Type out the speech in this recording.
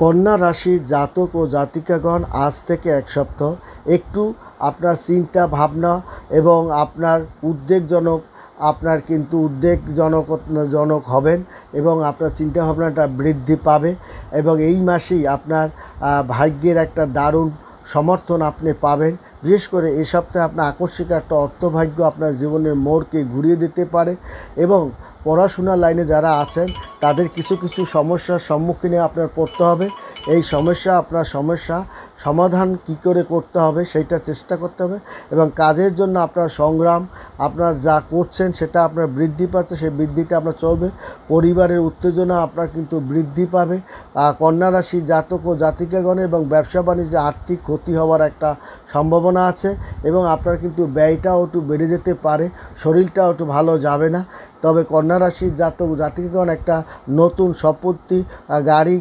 কন্যা রাশির জাতক ও জাতিকাগণ আজ থেকে এক সপ্তাহ একটু আপনার চিন্তা, ভাবনা এবং আপনার উদ্বেগজনক, আপনার কিন্তু উদ্বেগজনক, জনক হবেন এবং আপনার চিন্তা ভাবনাটা বৃদ্ধি পাবে এবং এই মাসেই আপনার ভাগ্যের একটা দারুণ সমর্থন আপনি পাবেন। বিশেষ করে এই সপ্তাহে আপনার আকস্মিক একটা অর্থভাগ্য আপনার জীবনের মোড়কে ঘুরিয়ে দিতে পারে এবং পড়াশোনার লাইনে যারা আছেন, তাদের কিছু কিছু সমস্যার সম্মুখীনে আপনার পড়তে হবে। এই সমস্যা আপনার সমস্যা সমাধান কি করে করতে হবে সেইটা চেষ্টা করতে হবে এবং কাজের জন্য আপনার সংগ্রাম আপনার যা করছেন সেটা আপনার বৃদ্ধি পাচ্ছে সেই বৃদ্ধিটা আপনার চলবে। পরিবারের উত্তেজনা আপনার কিন্তু বৃদ্ধি পাবে। আহ, কন্যা রাশি জাতক ও জাতিকাগণের এবং ব্যবসা বাণিজ্যে আর্থিক ক্ষতি হওয়ার একটা সম্ভাবনা আছে এবং আপনার কিন্তু ব্যয়টাও একটু বেড়ে যেতে পারে শরীরটাও একটু ভালো যাবে না। তবে কন্যা রাশির জাতক জাতিকাগণ একটা নতুন সম্পত্তি গাড়ি